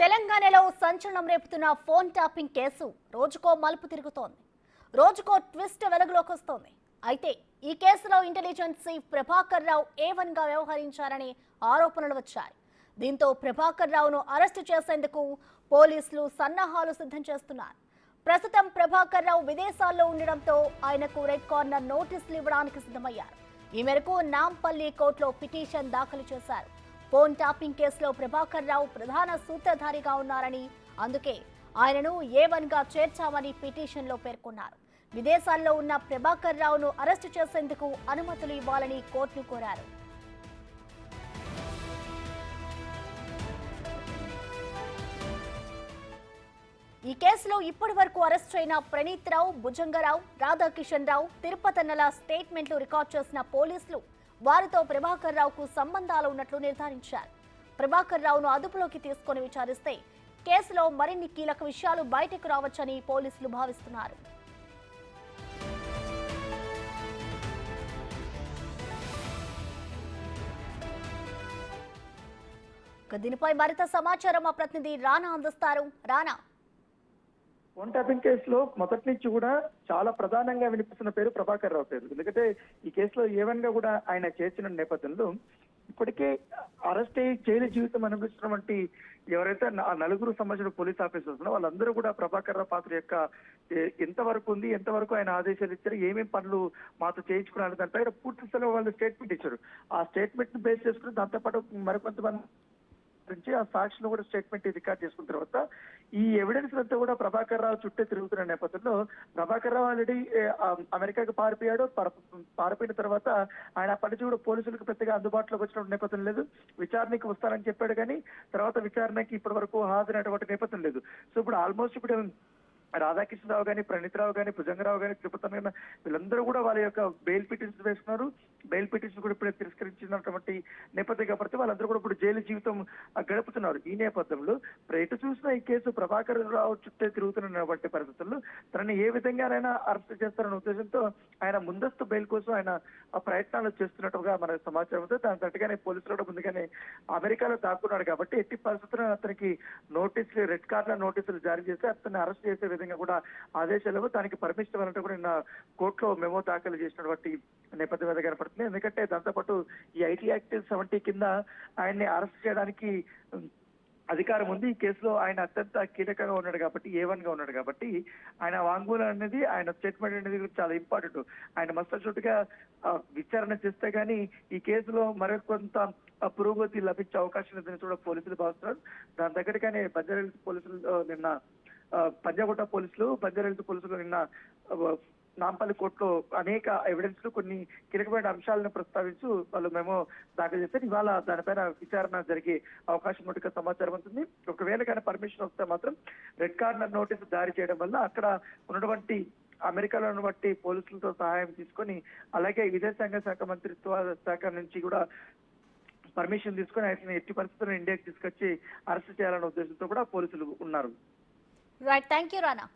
తెలంగాణలో సంచలనం రేపుతున్న phone tapping case రోజుకో మలుపు తిరుగుతోంది. రోజుకో ట్విస్ట్ వెలుగులోకి వస్తోంది. అయితే ఈ కేసులో ఇంటెలిజెన్స్ ప్రభాకర్ రావు ఏవన్గా గా వ్యవహరించారని ఆరోపణలు వచ్చాయి. దీంతో ప్రభాకర్ రావును అరెస్టు చేసేందుకు పోలీసులు సన్నాహాలు సిద్ధం చేస్తున్నారు. ప్రస్తుతం ప్రభాకర్ రావు విదేశాల్లో ఉండడంతో ఆయనకు రెడ్ కార్నర్ నోటీసులు ఇవ్వడానికి సిద్ధమయ్యారు. ఈ మేరకు నాంపల్లి కోర్టులో పిటిషన్ దాఖలు చేశారు. ఫోన్ ట్యాపింగ్ కేసులో ప్రభాకర్ రావు ప్రధాన సూత్రధారిగా ఉన్నారని అందుకే ఆయనను ఏ గా చేర్చామని పిటిషన్లో పేర్కొన్నారు. విదేశాల్లో ఉన్న ప్రభాకర్ రావును అరెస్టు చేసేందుకు అనుమతులు ఇవ్వాలని కోర్టును కోరారు. ఈ కేసులో ఇప్పటి వరకు అరెస్ట్ అయిన ప్రణీత్ రావు భుజంగరావు రాధాకిషన్ రావు తిరుపతన్నల స్టేట్మెంట్లు రికార్డ్ చేసిన పోలీసులు వారితో ప్రభాకర్ రావుకు సంబంధాలు ఉన్నట్లు నిర్ధారించారు. ప్రభాకర్ రావును అదుపులోకి తీసుకొని విచారిస్తే కేసులో మరిన్ని కీలక విషయాలు బయటకు రావచ్చని పోలీసులు భావిస్తున్నారు. దీనిపై మరింత సమాచారం మా ప్రతినిధి రానా అందిస్తారు. రానా? ఫోన్ ట్యాపింగ్ కేసులో మొదటి నుంచి కూడా చాలా ప్రధానంగా వినిపిస్తున్న పేరు ప్రభాకర్ రావు పేరు. ఎందుకంటే ఈ కేసులో ఏవన్గా కూడా ఆయన చేసిన నేపథ్యంలో ఇప్పటికే అరెస్ట్ అయ్యి జైలు జీవితం అనుభవిస్తున్నటువంటి ఎవరైతే నా- నలుగురు సంబంధించిన పోలీస్ ఆఫీసర్స్ ఉన్నారో వాళ్ళందరూ కూడా ప్రభాకర్ రావు పాత్ర యొక్క ఎంతవరకు ఉంది ఎంతవరకు ఆయన ఆదేశాలు ఇచ్చారు ఏమేమి పనులు మాతో చేయించుకున్నారు దానిపై పూర్తి స్థాయిలో వాళ్ళు స్టేట్మెంట్ ఇచ్చారు. ఆ స్టేట్మెంట్ బేస్ చేసుకుని దాంతోపాటు మరికొంతమంది గురించి ఆ సాక్షులు కూడా స్టేట్మెంట్ రికార్డ్ చేసుకున్న తర్వాత ఈ ఎవిడెన్స్ అంతా కూడా ప్రభాకర్ రావు చుట్టే తిరుగుతున్న నేపథ్యంలో ప్రభాకర్ రావు ఆల్రెడీ అమెరికాకు పారిపోయాడు. పారిపోయిన తర్వాత ఆయన అప్పటి చూడు కూడా పోలీసులకు పెద్దగా అందుబాటులోకి వచ్చిన నేపథ్యం లేదు. విచారణకి వస్తానని చెప్పాడు కానీ తర్వాత విచారణకి ఇప్పటి వరకు హాజరైనటువంటి నేపథ్యం లేదు. సో ఇప్పుడు ఆల్మోస్ట్ ఇప్పుడు రాధాకృష్ణరావు గాని ప్రణీత్రావు గాని భుజంగరావు గాని తిరుపతి గాని వీళ్ళందరూ కూడా వాళ్ళ యొక్క బెయిల్ పిటిషన్స్ వేసుకున్నారు. బెయిల్ పిటిషన్ కూడా ఇప్పుడే తిరస్కరించినటువంటి నేపథ్యం కాబట్టి వాళ్ళందరూ కూడా ఇప్పుడు జైలు జీవితం గడుపుతున్నారు. ఈ నేపథ్యంలో ఎటు చూసినా ఈ కేసు ప్రభాకర్ రావు చుట్టే తిరుగుతున్నటువంటి పరిస్థితుల్లో తనని ఏ విధంగానైనా అరెస్ట్ చేస్తారన్న ఉద్దేశంతో ఆయన ముందస్తు బెయిల్ కోసం ఆయన ఆ ప్రయత్నాలు చేస్తున్నట్టుగా మన సమాచారం ఉంది. దాని తట్టుగానే పోలీసులు కూడా ముందుగానే అమెరికాలో దాక్కున్నాడు కాబట్టి ఎట్టి పరిస్థితుల్లో అతనికి నోటీసులు రెడ్ కార్డుల నోటీసులు జారీ చేసి అతన్ని అరెస్ట్ చేసే విధంగా కూడా ఆదేశాలు దానికి పర్మిషన్ ఇవ్వాలంటే కూడా నిన్న కోర్టులో మెమో దాఖలు చేసినటువంటి నేపథ్యం మీద కనపడుతుంది. ఎందుకంటే దాంతోపాటు ఈ ఐటీ యాక్ట్ సెవెంటీ కింద ఆయన్ని అరెస్ట్ చేయడానికి అధికారం ఉంది. ఈ కేసులో ఆయన అత్యంత కీలకంగా ఉన్నాడు కాబట్టి ఏ గా ఉన్నాడు కాబట్టి ఆయన వాంగ్మూలం అనేది ఆయన స్టేట్మెంట్ అనేది కూడా చాలా ఇంపార్టెంట్ ఆయన మస్తచుట్టుగా విచారణ చేస్తే కానీ ఈ కేసులో మరికొంత కొంత పురోగతి లభించే అవకాశం లేదని కూడా పోలీసులు భావిస్తున్నారు. దాని దగ్గరగానే బంజారా పోలీసులు నిన్న పంజాగుట్ట పోలీసులు బంజారా పోలీసులు నిన్న నాంపల్లి కోర్టులో అనేక ఎవిడెన్స్లు కొన్ని కీలకమైన అంశాలను ప్రస్తావించు వాళ్ళు మేము దాఖలు చేస్తే ఇవాళ దానిపైన విచారణ జరిగే అవకాశం ఉన్నట్టుగా సమాచారం ఉంటుంది ఒకవేళ కానీ పర్మిషన్ వస్తే మాత్రం రెడ్ కార్నర్ నోటీసు జారీ చేయడం వల్ల అక్కడ ఉన్నటువంటి అమెరికాలో ఉన్నటువంటి పోలీసులతో సహాయం తీసుకొని అలాగే విదేశాంగ శాఖ మంత్రిత్వ శాఖ నుంచి కూడా పర్మిషన్ తీసుకొని ఆయన ఎట్టి పరిస్థితుల్లో ఇండియాకి తీసుకొచ్చి అరెస్ట్ చేయాలనే ఉద్దేశంతో కూడా పోలీసులు ఉన్నారు. Right. Thank you, Rana.